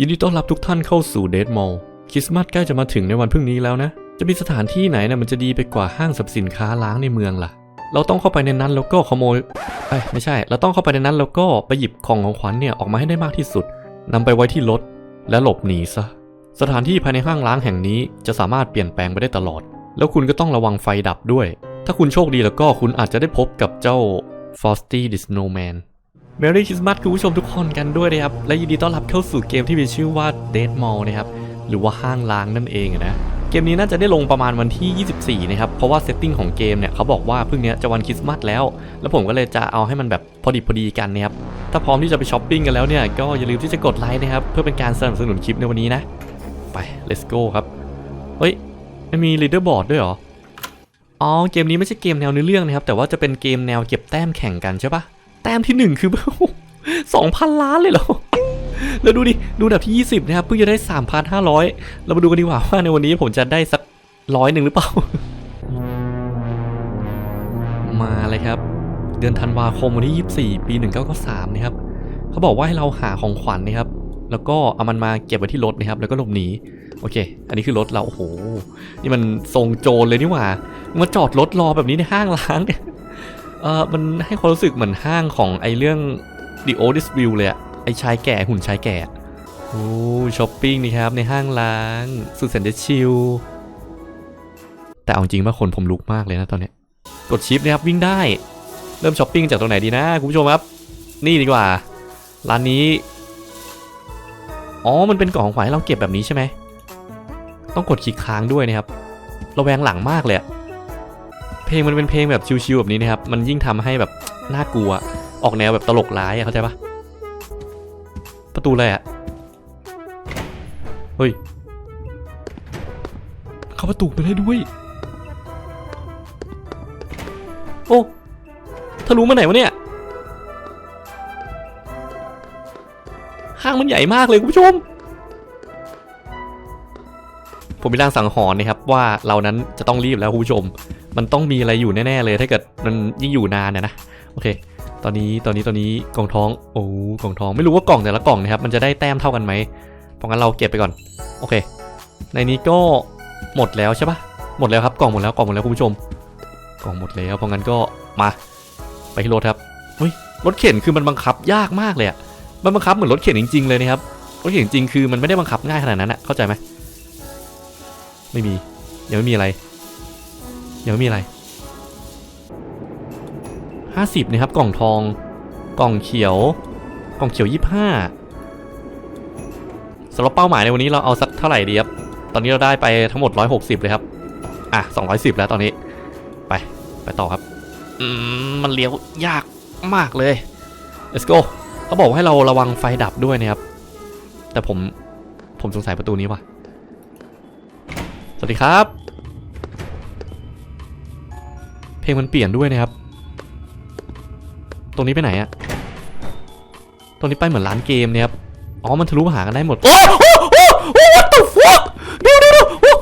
ยินดีต้อนรับทุกท่านเข้าสู่เดดมอลคริสต์มาสใกล้จะมาถึงในวันพรุ่งนี้แล้วนะ จะมีสถานที่ไหนนะมันจะดีไปกว่าห้างสรรพสินค้าล้างในเมืองล่ะ เราต้องเข้าไปในนั้นแล้วก็ขโมยเอ้ยไม่ใช่ เราต้องเข้าไปในนั้นแล้วก็ไปหยิบของของขวัญเนี่ยออกมาให้ได้มากที่สุดนำไปไว้ที่รถและหลบหนีซะ สถานที่ภายในห้างล้างแห่งนี้จะสามารถเปลี่ยนแปลงไปได้ตลอด แล้วคุณก็ต้องระวังไฟดับด้วย ถ้าคุณโชคดีแล้วก็คุณอาจจะได้พบกับเจ้า Frosty the Snowman Merry Christmas คุณผู้ชมทุกคนกันด้วยนะครับ และยินดีต้อนรับเข้าสู่เกมที่มีชื่อว่า Dead Mall นะครับ หรือว่าห้างล้างนั่นเองนะ เกมนี้น่าจะได้ลงประมาณวันที่ 24 นะครับ เพราะว่าเซตติ้งของเกมเนี่ยเขาบอกว่าเพิ่งเนี้ยจะวันคริสต์มาสแล้ว แล้วผมก็เลยจะเอาให้มันแบบพอดีพอดีกันนะครับ ถ้าพร้อมที่จะไปช้อปปิ้งกันแล้วเนี่ยก็อย่าลืมที่จะกดไลค์นะครับ เพื่อเป็นการสนับสนุนคลิปในวันนี้นะ ไป let's go ครับ เฮ้ยมันมี leaderboard ด้วยเหรอ อ๋อ เกมนี้ไม่ใช่เกมแนวเนื้อเรื่องนะครับ แต่ว่าจะเป็นเกมแนวเก็บแต้มแข่งกันใช่ปะ แต้มที่หนึ่งคือสองพันล้านเลยเหรอ แล้วดูดิ ดูดับที่ 20 นะครับ เพิ่งจะได้ 3,500 เรามาดูกันดีกว่าว่าในวันนี้ผมจะได้สักร้อยหนึ่งหรือเปล่า มาเลยครับ เดือนธันวาคมวันที่ 24 ปี 1993 นะครับ เขาบอกว่าให้เราหาของขวัญนะครับ แล้วก็เอามันมาเก็บไว้ที่รถนะครับ แล้วก็หลบหนี โอเค อันนี้คือรถเรา โอ้โห นี่มันทรงโจรเลยนี่หว่า มาจอดรถรอแบบนี้ในห้างล้างเนี่ย เออมันให้ความรู้สึกเหมือนห้างของไอเรื่อง The Oldest View เลยอะไอชายแก่หุ่นชายแก่โอ้ช้อปปิ้งนี่ครับในห้างล้างสุดแสนจะชิลแต่เอาจริงว่าคนผมลุกมากเลยนะตอนนี้กดชิปนะครับวิ่งได้ เริ่มช้อปปิ้งจากตรงไหนดีนะคุณผู้ชมครับ นี่ดีกว่า ร้านนี้ อ๋อมันเป็นกล่องของขวัญให้เราเก็บแบบนี้ใช่ไหมต้องกดคลิกค้างด้วยนะครับ ระแวงหลังมากเลยอะ ลงมันเป็นเพลงแบบชิลๆแบบนี้นะครับ มันยิ่งทำให้แบบน่ากลัว ออกแนวแบบตลกร้ายอะเข้าใจปะประตูอะไรอะเฮ้ย เข้าประตูไปได้ด้วย โอ้ทะลุมาไหนวะเนี่ย ห้างมันใหญ่มากเลยคุณผู้ชมผมมีรางสังหรณ์นะครับว่าเรานั้นจะต้องรีบแล้วคุณผู้ชม มันต้องมีอะไรอยู่แน่ๆเลยถ้าเกิดมันยิ่งอยู่นานเนี่ยนะโอเค ตอนนี้ตอนนี้ตอนนี้กล่องท้องโอ้กล่องท้องไม่รู้ว่ากล่องแต่ละกล่องนะครับมันจะได้แต้มเท่ากันไหมเพราะงั้นเราเก็บไปก่อนโอเค ในนี้ก็หมดแล้วใช่ปะหมดแล้วครับกล่องหมดแล้วกล่องหมดแล้วคุณผู้ชม กล่องหมดแล้วเพราะงั้นก็มาไปที่รถครับเฮ้ยรถเข็นคือมันบังคับยากมากเลยอะมันบังคับเหมือนรถเข็นจริงๆเลยนะครับรถเข็นจริงๆคือมันไม่ได้บังคับง่ายขนาดนั้นอะเข้าใจไหมไม่มียังไม่มีอะไร ยังไม่มีอะไรห้าสิบนะครับกล่องทอง กล่องเขียว กล่องเขียวยี่ห้าสำหรับเป้าหมายในวันนี้เราเอาสักเท่าไหร่ดีครับ ตอนนี้เราได้ไปทั้งหมด 160 เลยครับ อะ 210 แล้วตอนนี้ ไปไปต่อครับ อืม มันเลี้ยวยากมากเลย let's go เขาบอกว่าให้เราระวังไฟดับด้วยนะครับ แต่ผมผมสงสัยประตูนี้ว่ะ สวัสดีครับ เพลงมันเปลี่ยนด้วยนะครับ ตรงนี้ไปไหนอะตรงนี้ไปเหมือนร้านเกมเนี่ยครับอ๋อมันทะลุมาหากันได้หมดโอ้โอ้โอ้โอ้ what the fuck เดี๋ยวเดี๋ยวโอ้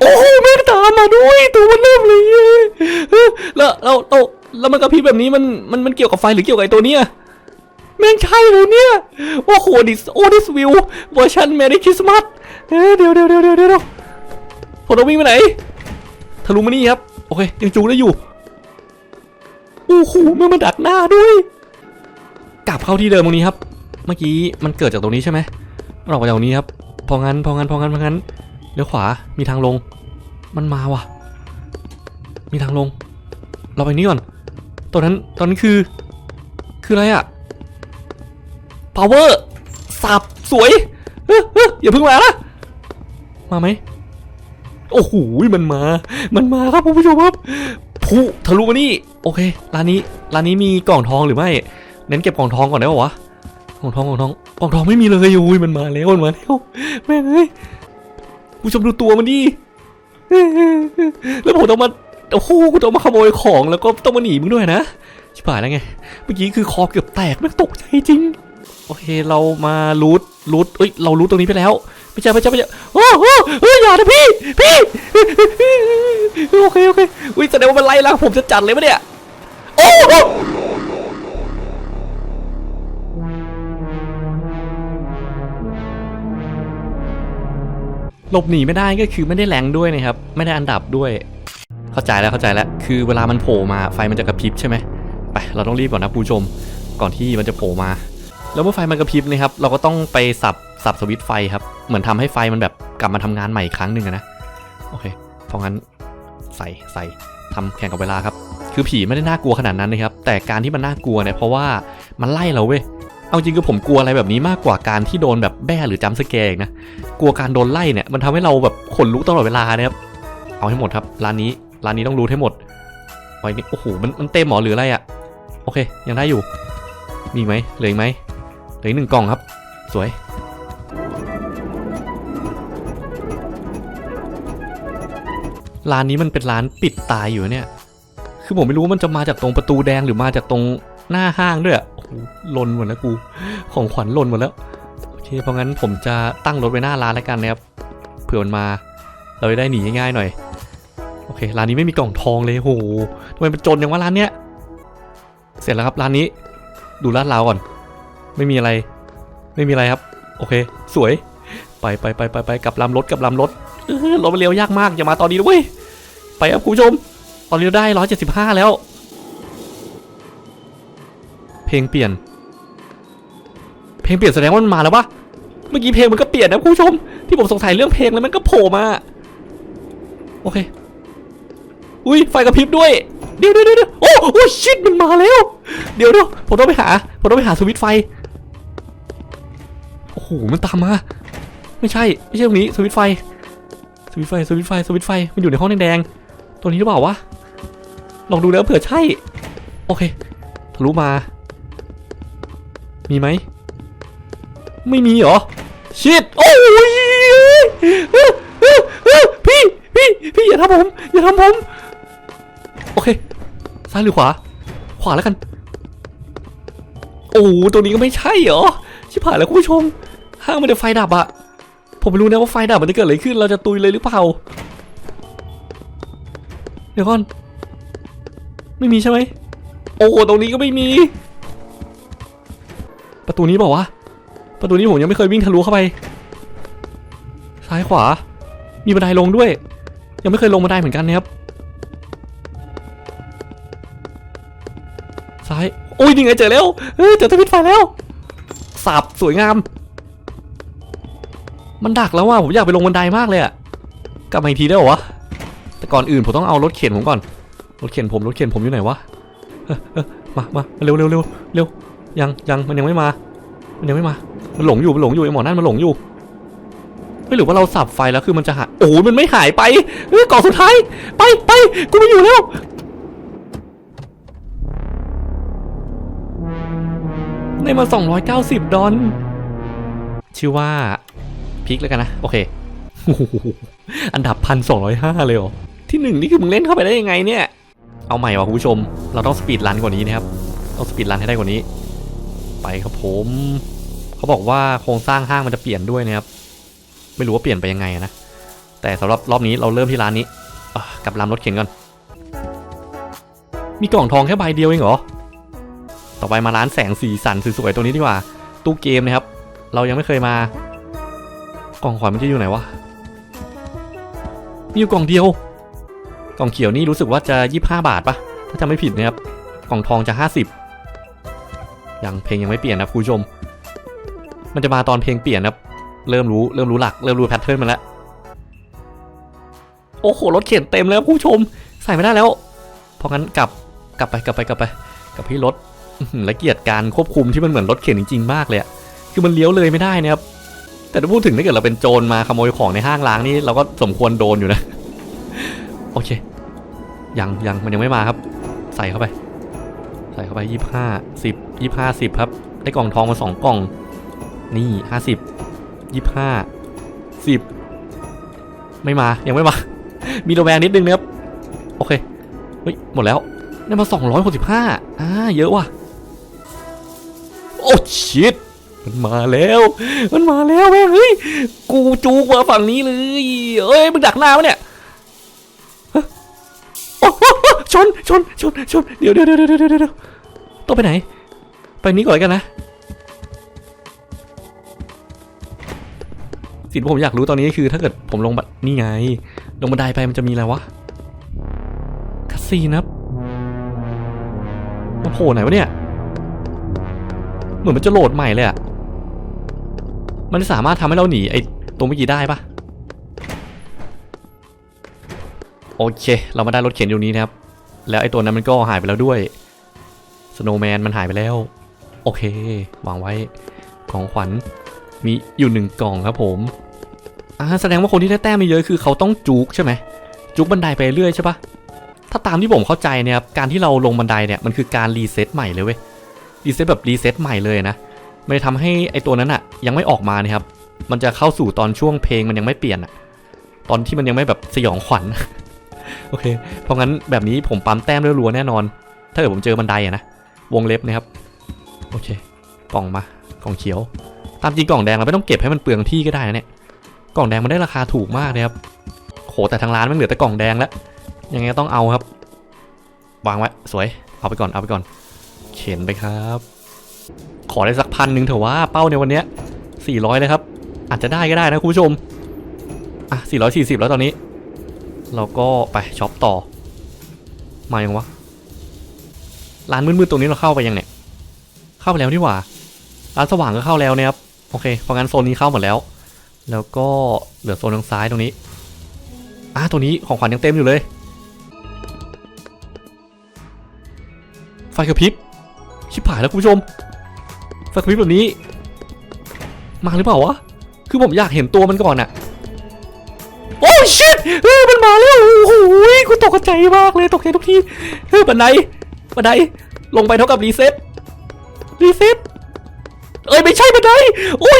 โอ้โหแม่ตามมาด้วยตัวมันเริ่มเลยเฮ้ยแล้วเราเราแล้วมันกระพริบแบบนี้มันมันมันเกี่ยวกับไฟหรือเกี่ยวกับไอ้ตัวเนี้ยแม่งใช่เลยเนี่ยโอ้โหดิสโอ้ดิสวิวเวอร์ชัน Merry Christmas เดี๋ยวเดี๋ยวเดี๋ยวเดี๋ยวเดี๋ยวเดี๋ยวผมต้องวิ่งไปไหน ทะลุมานี่ครับ โอเคยังจูได้อยู่โอ้โหม่งมาดักหน้าด้วย กลับเข้าที่เดิมตรงนี้ครับ เมื่อกี้มันเกิดจากตรงนี้ใช่ไหมมันออกมาจากตรงนี้ครับ พองั้น พองั้น พองั้น พองั้น เลี้ยวขวา มีทางลง มันมาว่ะ มีทางลง เราไปนี่ก่อน ตอนนั้น ตอนนั้นคือ คืออะไรอะ power สับสวยเฮ้ยเฮ้ยอย่าเพิ่งมานะมาไหม โอ้โหมันมา มันมาครับคุณผู้ชมครับผู้ทะลุมานี่ โอเค ร้านนี้ ร้านนี้มีกล่องทองหรือไม่ เน้นเก็บกล่องทองก่อนได้ป่าวะ กล่องทอง กล่องทอง กล่องทองไม่มีเลยอุ้ยมันมาแล้วมันมาแล้วแม่เอ้ยผู้ชมดูตัวมันดิ แล้วผมต้องมา โอ้โหกูต้องมาขโมยของแล้วก็ต้องมาหนีมึงด้วยนะ ชิบหายแล้วไง เมื่อกี้คือคอเกือบแตกแม่งตกใจจริง โอเค เรามารูทรูทเอ้ย เรารูทตรงนี้ไปแล้ว พี่เจ้าพี่เจ้าพี่เจ้าโอ้โหเฮ้ยอย่านะพี่พี่โอเคโอเคอุ้ยแสดงว่ามันไล่ล้าผมจะจัดเลยปะเนี่ยโอ้โหหลบหนีไม่ได้ก็คือไม่ได้แรงด้วยนะครับ ไม่ได้อันดับด้วย เข้าใจแล้วเข้าใจแล้ว คือเวลามันโผล่มาไฟมันจะกระพริบใช่ไหมไปเราต้องรีบก่อนนะผู้ชม ก่อนที่มันจะโผล่มา แล้วเมื่อไฟมันกระพริบนะครับ เราก็ต้องไปสับ สับสวิตไฟครับ เหมือนทำให้ไฟมันแบบกลับมาทำงานใหม่อีกครั้งหนึ่งนะ โอเค เพราะงั้นใส่ใส่ทำแข่งกับเวลาครับ คือผีไม่ได้น่ากลัวขนาดนั้นนะครับ แต่การที่มันน่ากลัวเนี่ยเพราะว่ามันไล่เราเว้ย เอาจริงคือผมกลัวอะไรแบบนี้มากกว่าการที่โดนแบบแบ้หรือจัมสแกร์นะ กลัวการโดนไล่เนี่ยมันทำให้เราแบบขนลุกตลอดเวลานะครับ เอาให้หมดครับ ร้านนี้ ร้านนี้ต้องรู้ให้หมดไว้นี่โอ้โห มันมันเต็มหมอหรืออะไรอะโอเค ยังได้อยู่ มีไหมเหลืออีกไหมเหลืออีกหนึ่งกล่องครับ สวย ร้านนี้มันเป็นร้านปิดตายอยู่เนี่ย คือผมไม่รู้ว่ามันจะมาจากตรงประตูแดงหรือมาจากตรงหน้าห้างด้วยอะโอ้โหลนหมดแล้วกู ของขวัญหล่นหมดแล้ว โอเค เพราะงั้นผมจะตั้งรถไว้หน้าร้านแล้วกันนะครับ เผื่อมันมา เราจะได้หนีง่ายๆหน่อย โอเค ร้านนี้ไม่มีกล่องทองเลยโหทำไมมันจนอย่างว่าร้านเนี้ย เสร็จแล้วครับร้านนี้ ดูลาดราก่อน ไม่มีอะไร ไม่มีอะไรครับ โอเค สวย ไปไปไปไปไปกลับลำรถกลับลำรถ เออรถมันเร็วยากมากอย่ามาตอนนี้ด้วยไปครับคุณผู้ชม ตอนนี้เราได้ร้อยเจ็ดสิบห้าแล้ว เพลงเปลี่ยน เพลงเปลี่ยนแสดงว่ามันมาแล้วปะเมื่อกี้เพลงมันก็เปลี่ยนนะคุณผู้ชม ที่ผมสงสัยเรื่องเพลงแล้วมันก็โผล่มา โอเค อุ้ยไฟกระพริบด้วย เดี๋ยวเดี๋ยวเดี๋ยวโอ้โอ้ชิตมันมาแล้ว เดี๋ยวเดี๋ยวผมต้องไปหา ผมต้องไปหาสวิตไฟ โอ้โห มันตามมา ไม่ใช่ ไม่ใช่ตรงนี้สวิตไฟ วิตไฟสวิตไฟสวิตไฟมันอยู่ในห้องแดงๆตัวนี้หรือเปล่าวะลองดูแล้วเผื่อใช่ โอเคทะลุมา มีไหมไม่มีเหรอชิตโอ้ยพี่พี่พี่อย่าทำผมอย่าทำผมโอเคซ้ายหรือขวา ขวาแล้วกัน โอ้ตัวนี้ก็ไม่ใช่เหรอชิบหายแล้วคุณผู้ชมห้างมันจะไฟดับอะ ผมไม่รู้นะว่าไฟดับมันจะเกิดอะไรขึ้น เราจะตุยเลยหรือเปล่า เดี๋ยวก่อน ไม่มีใช่ไหม โอ้โห ตรงนี้ก็ไม่มี ประตูนี้บอกว่าวะประตูนี้ผมยังไม่เคยวิ่งทะลุเข้าไป ซ้ายขวา มีบันไดลงด้วย ยังไม่เคยลงบันไดเหมือนกันนะครับ ซ้าย โอ้ยนี่ไงเจอแล้ว เฮ้ยเจอทวิตไฟแล้วสับสวยงาม มันดักแล้วว่ะผมอยากไปลงบันไดมากเลยอะกลับมาอีกทีได้หรอวะแต่ก่อนอื่นผมต้องเอารถเข็นผมก่อนรถเข็นผมรถเข็นผมอยู่ไหนวะมามามาเร็วเร็วเร็วเร็วยังยังมันยังไม่มา มันยังไม่มา มันหลงอยู่มันหลงอยู่ไอหมอนั่นมันหลงอยู่ไม่หรือว่าเราสับไฟแล้วคือมันจะหายโอ้ยมันไม่หายไปเฮ้ยกล่องสุดท้าย ไปไปกูไม่อยู่แล้วได้มา 290 ดอลชื่อว่า พิกแล้วกันนะ โอเคอันดับพันสองร้อยห้าเลยเหรอที่หนึ่งนี่คือมึงเล่นเข้าไปได้ยังไงเนี่ย เอาใหม่ว่ะคุณผู้ชม เราต้องสปีดรันกว่านี้นะครับต้องสปีดรันให้ได้กว่านี้ ไปครับผม เขาบอกว่าโครงสร้างห้างมันจะเปลี่ยนด้วยนะครับ ไม่รู้ว่าเปลี่ยนไปยังไงนะ แต่สำหรับรอบนี้เราเริ่มที่ร้านนี้กับลำรถเข็นก่อน มีกล่องทองแค่ใบเดียวเองเหรอ ต่อไปมาร้านแสงสีสันสวยๆตัวนี้ดีกว่า ตู้เกมนะครับ เรายังไม่เคยมา กล่องขวัญมันจะอยู่ไหนวะ มีอยู่กล่องเดียว กล่องเขียวนี่รู้สึกว่าจะ 25 บาทปะถ้าจำไม่ผิดนะครับ กล่องทองจะ 50 ยังเพลงยังไม่เปลี่ยนนะคุณผู้ชม มันจะมาตอนเพลงเปลี่ยนนะครับเริ่มรู้เริ่มรู้หลักเริ่มรู้แพทเทิร์นมาแล้ว โอ้โหรถเข็นเต็มแล้วคุณผู้ชม ใส่ไม่ได้แล้ว เพราะงั้นกลับกลับไปกลับไปกลับไปกับที่รถและเกียรติการควบคุมที่มันเหมือนรถเข็นจริงๆมากเลยอะคือมันเลี้ยวเลยไม่ได้นะครับ แต่ถ้าพูดถึงถ้าเกิดเราเป็นโจรมาขโมยของในห้างร้างนี่เราก็สมควรโดนอยู่นะ โอเค ยังยังมันยังไม่มาครับ ใส่เข้าไป ใส่เข้าไปยี่ห้าสิบยี่ห้าสิบครับ ได้กล่องทองมาสองกล่อง นี่ห้าสิบยี่ห้าสิบไม่มา ยังไม่มา มีระแวงนิดนึงนะครับ โอเค เฮ้ย หมดแล้วได้มา265อ่า เยอะว่ะ โอ้ชิต มันมาแล้ว มันมาแล้วแม่งเฮ้ย กูจูกมาฝั่งนี้เลยเอ้ย มึงดักหน้าวะเนี่ยโอ้โหชน ชน ชน ชน เดี๋ยวเดี๋ยวเดี๋ยวเดี๋ยวเดี๋ยวต้องไปไหน ไปนี้ก่อนกันนะ สิ่งที่ผมอยากรู้ตอนนี้คือถ้าเกิดผมลงบันนี่ไง ลงบันไดไปมันจะมีอะไรวะคาซีนับมาโผล่ไหนวะเนี่ย เหมือนมันจะโหลดใหม่เลยอะ มันสามารถทำให้เราหนีไอ้ตัวเมื่อกี้ได้ปะโอเค เรามาได้รถเข็นอยู่นี้นะครับ แล้วไอ้ตัวนั้นมันก็หายไปแล้วด้วยสโนว์แมนมันหายไปแล้ว โอเควางไว้ของขวัญมีอยู่หนึ่งกล่องครับผมอ่าแสดงว่าคนที่ได้แต้มมาเยอะคือเขาต้องจุกใช่ไหมจุกบันไดไปเรื่อยใช่ปะถ้าตามที่ผมเข้าใจเนี่ยครับการที่เราลงบันไดเนี่ยมันคือการรีเซ็ตใหม่เลยเว้ยรีเซ็ตแบบรีเซ็ตใหม่เลยนะมันทำให้ไอ้ตัวนั้นอะ ยังไม่ออกมานะครับ มันจะเข้าสู่ตอนช่วงเพลงมันยังไม่เปลี่ยนอะตอนที่มันยังไม่แบบสยองขวัญ โอเค เพราะงั้นแบบนี้ผมปั๊มแต้มด้วยรัวแน่นอน ถ้าเกิดผมเจอบันไดอะนะ วงเล็บนะครับ โอเค กล่องมากล่องเขียว ตามจริงกล่องแดงเราไม่ต้องเก็บให้มันเปลืองที่ก็ได้นะเนี่ย กล่องแดงมันได้ราคาถูกมากเลยครับ โหแต่ทางร้านมันเหลือแต่กล่องแดงแล้ว ยังไงต้องเอาครับ วางไว้สวย เอาไปก่อน เอาไปก่อน เข็นไปครับ อได้สักพันหนึ่งเถอะว่าเป้าในวันเนี้ย400เลยครับ อาจจะได้ก็ได้นะคุณผู้ชม อะ 440 แล้วตอนนี้ เราก็ไปช็อปต่อ มายังวะ ร้านมืดๆตรงนี้เราเข้าไปยังเนี่ย เข้าไปแล้วนี่หว่า ร้านสว่างก็เข้าแล้วนะครับ โอเค เพราะงั้นโซนนี้เข้าหมดแล้ว แล้วก็เหลือโซนทางซ้ายตรงนี้ อะตรงนี้ของขวัญยังเต็มอยู่เลย ไฟกระพริบ ชิบหายแล้วคุณผู้ชม ไฟกระพริบแบบนี้ มาหรือเปล่าวะ คือผมอยากเห็นตัวมันก่อนอะโอ้ชิตเออมันมาแล้ว โอ้โหกูตกใจมากเลยตกใจทุกทีเออบันไดบันไดลงไปเท่ากับรีเซ็ตรีเซ็ตเอ้ยไม่ใช่บันไดโอ้ย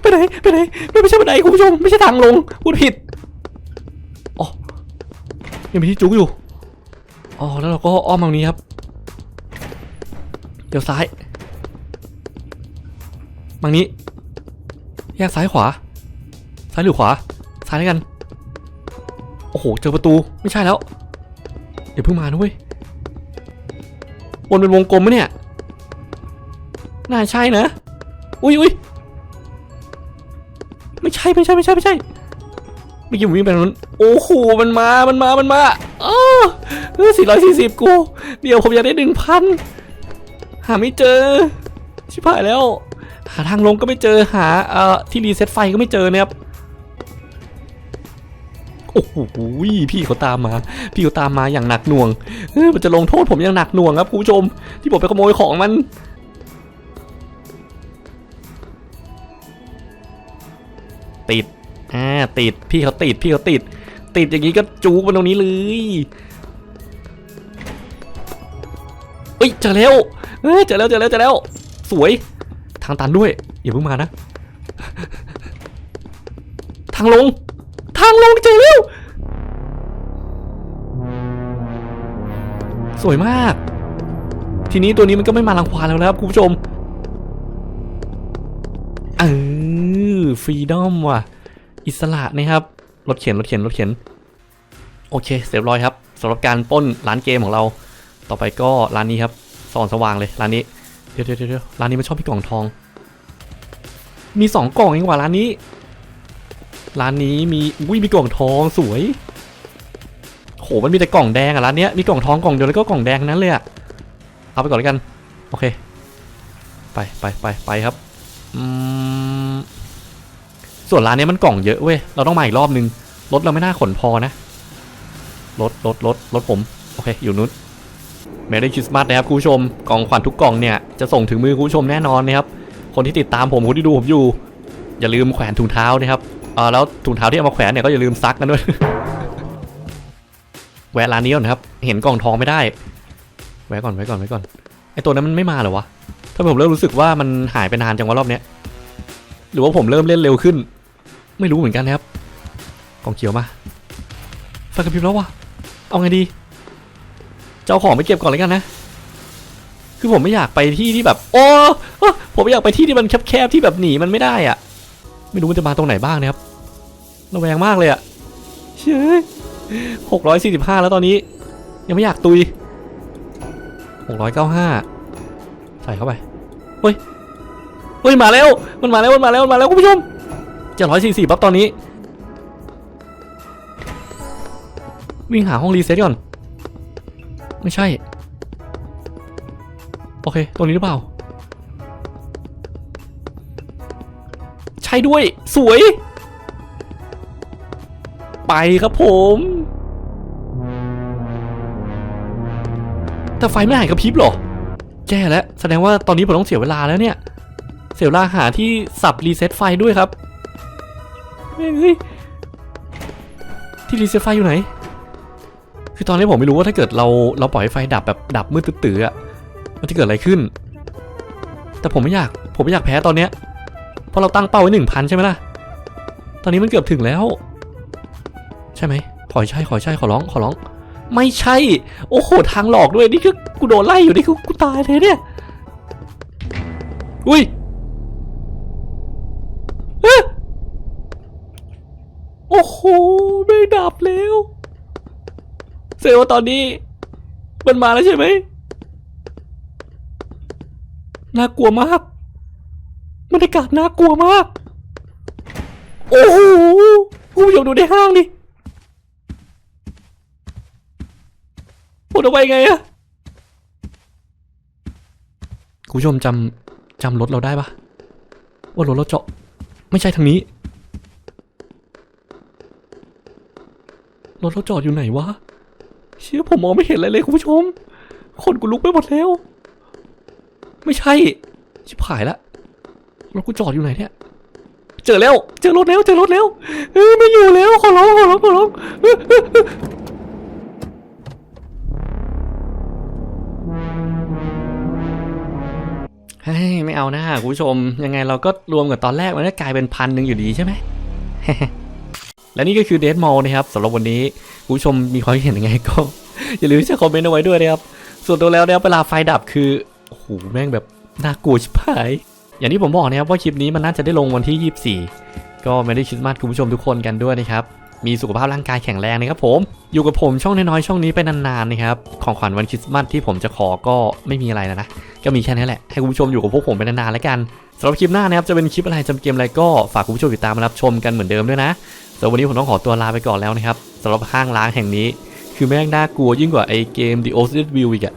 ไปไหนไปไหนไม่ไม่ใช่บันไดคุณผู้ชมไม่ใช่ทางลงพูดผิดอ๋อยังมีที่จุกอยู่อ๋อแล้วเราก็อ้อมตรงนี้ครับเดี๋ยวซ้าย บางนี้ แยกซ้ายขวา ซ้ายหรือขวา ซ้ายแล้วกัน โอ้โห เจอประตู ไม่ใช่แล้ว เดี๋ยวเพิ่งมานะเว้ยวนเป็นวงกลมไหมเนี่ย น่าใช่นะ อุ้ยอุ้ยไม่ใช่ไม่ใช่ไม่ใช่ไม่ใช่เมื่อกี้ผมวิ่งไปทางนู้นโอ้โห มันมา มันมา มันมาเออสี่ร้อยสี่สิบกู เดี๋ยวผมอยากได้หนึ่งพัน หาไม่เจอ ชิบหายแล้ว หาทางลงก็ไม่เจอหาเอ่อที่รีเซ็ตไฟก็ไม่เจอนะครับโอ้โหพี่เขาตามมา พี่เขาตามมาอย่างหนักหน่วงเออมันจะลงโทษผมอย่างหนักหน่วงครับคุณผู้ชม ที่ผมไปขโมยของมันติดอ่าติด พี่เขาติด พี่เขาติด ติดอย่างนี้ก็จูบมันตรงนี้เลยเอ้ยเจอแล้วเอ้ยเจอแล้วเจอแล้วเจอแล้ว สวยางตันด้วยอย่าเพิ่งมานะ ทางลง ทางลงเจอแล้วสวยมาก ทีนี้ตัวนี้มันก็ไม่มาลังควานแล้วนะครับคุณผู้ชมเออฟรีดอมว่ะ อิสระนะครับ รถเข็น รถเข็น รถเข็น โอเค เสร็จร้อยครับสำหรับการป้นร้านเกมของเรา ต่อไปก็ร้านนี้ครับสว่างสว่างเลยร้านนี้เดี๋ยวเดี๋ยวเดี๋ยวร้านนี้มันชอบพี่กล่องทอง มีสองกล่องเองว่ะร้านนี้ ร้านนี้มีอุ้ยมีกล่องทองสวยโหมันมีแต่กล่องแดงอะร้านเนี้ยมีกล่องทองกล่องเดียวแล้วก็กล่องแดงนั้นเลยอะเอาไปก่อนแล้วกัน โอเค ไปไปไปไปครับอืมส่วนร้านนี้มันกล่องเยอะเว้ยเราต้องมาอีกรอบนึงรถเราไม่น่าขนพอนะรถรถรถรถผมโอเคอยู่นู้นเมรี่คริสต์มาสนะครับคุณผู้ชมกล่องขวัญทุกกล่องเนี่ยจะส่งถึงมือคุณผู้ชมแน่นอนนะครับ คนที่ติดตามผมคนที่ดูผมอยู่ อย่าลืมแขวนถุงเท้านะครับเออแล้วถุงเท้าที่เอามาแขวนเนี่ยก็อย่าลืมซักกันด้วยแวะร้านนี้ก่อนครับ เห็นกล่องทองไม่ได้แวะก่อนแวะก่อนแวะก่อนไอตัวนั้นมันไม่มาเหรอวะถ้าผมเริ่มรู้สึกว่ามันหายไปนานจังวะรอบเนี้ยหรือว่าผมเริ่มเล่นเร็วขึ้น ไม่รู้เหมือนกันนะครับกล่องเขียวมาไฟกระพริบแล้ววะเอาไงดี เจะเอาของไปเก็บก่อนเลยกันนะ คือผมไม่อยากไปที่ที่แบบ โอ้ผมไม่อยากไปที่ที่มันแคบๆที่แบบหนีมันไม่ได้อะไม่รู้มันจะมาตรงไหนบ้างนะครับระแวงมากเลยอะเชื่อหกร้อยสี่สิบห้าแล้วตอนนี้ ยังไม่อยากตุยหกร้อยเก้าห้าใส่เข้าไปเฮ้ยเฮ้ยมาแล้วมันมาแล้วมันมาแล้วมันมาแล้วคุณผู้ชม744ปั๊บตอนนี้ วิ่งหาห้องรีเซ็ตก่อน ไม่ใช่ โอเค ตรงนี้หรือเปล่า ใช่ด้วย สวย ไปครับผม แต่ไฟไม่หายกระพริบหรอ แย่แล้ว แสดงว่าตอนนี้ผมต้องเสียเวลาแล้วเนี่ย เสียเวลาหาที่สับรีเซ็ตไฟด้วยครับ เฮ้ย ที่รีเซ็ตไฟอยู่ไหน คือตอนนี้ผมไม่รู้ว่าถ้าเกิดเราเราปล่อยให้ไฟดับแบบดับมืดตื้อๆอะ มันจะเกิดอะไรขึ้น แต่ผมไม่อยาก ผมไม่อยากแพ้ตอนเนี้ย เพราะเราตั้งเป้าไว้หนึ่งพันใช่ไหมล่ะ ตอนนี้มันเกือบถึงแล้ว ใช่ไหม ขอให้ใช่ ขอให้ใช่ ขอร้อง ขอร้อง ไม่ใช่ โอ้โห ทางหลอกด้วย นี่คือกูโดนไล่อยู่ นี่คือกูตายเลยเนี่ย อุ้ยเอ๊ะโอ้โห ไม่ดับแล้วเซลว่าตอนนี้ มันมาแล้วใช่ไหม น่ากลัวมากบรรยากาศน่ากลัวมาก โอ้โหคุณผู้ชมดูในห้างดิพูดเอาไว้ไงอะคุณผู้ชมจำจำรถเราได้ปะว่ารถเราเจาะไม่ใช่ทางนี้ รถเราจอดอยู่ไหนวะ เชื่อผมมองไม่เห็นอะไรเลยคุณผู้ชม คนกูลุกไปหมดแล้ว ไม่ใช่ ชิบหายละรถกูจอดอยู่ไหนเนี่ย เจอแล้ว เจอรถแล้ว เจอรถแล้วเออไม่อยู่แล้ว ขอร้อง ขอร้อง ขอร้องเฮ้ยไม่เอานะคุณผู้ชม ยังไงเราก็รวมกับตอนแรกมันก็กลายเป็นพันหนึ่งอยู่ดีใช่ไหมและนี่ก็คือเดดมอลนะครับสำหรับวันนี้คุณผู้ชมมีความเห็นยังไงก็ อย่าลืมที่จะคอมเมนต์เอาไว้ด้วยนะครับ ส่วนตัวแล้วเนี่ยเวลาไฟดับคือ โอ้โหแม่งแบบน่ากลัวชิบหาย อย่างที่ผมบอกนะครับว่าคลิปนี้มันน่าจะได้ลงวันที่ 24 ก็ไม่ได้คริสต์มาสคุณผู้ชมทุกคนกันด้วยนะครับ มีสุขภาพร่างกายแข็งแรงนะครับผม อยู่กับผมช่องน้อยๆช่องนี้ไปนานๆนะครับ ของขวัญวันคริสต์มาสที่ผมจะขอก็ไม่มีอะไรแล้วนะ ก็มีแค่นี้แหละ ให้คุณผู้ชมอยู่กับพวกผมไปนานๆแล้วกันสำหรับคลิปหน้านะครับจะเป็นคลิปอะไรจำเกมอะไรก็ฝากคุณผู้ชมติดตามมารับชมกันเหมือนเดิมด้วยนะสำหรับวันนี้ผมต้องขอตัวลาไปก่อนแล้วนะครับสำหรับห้างร้างแห่งนี้ คือแม่งน่ากลัวยิ่งกว่าไอเกม The o s t View อีกอะ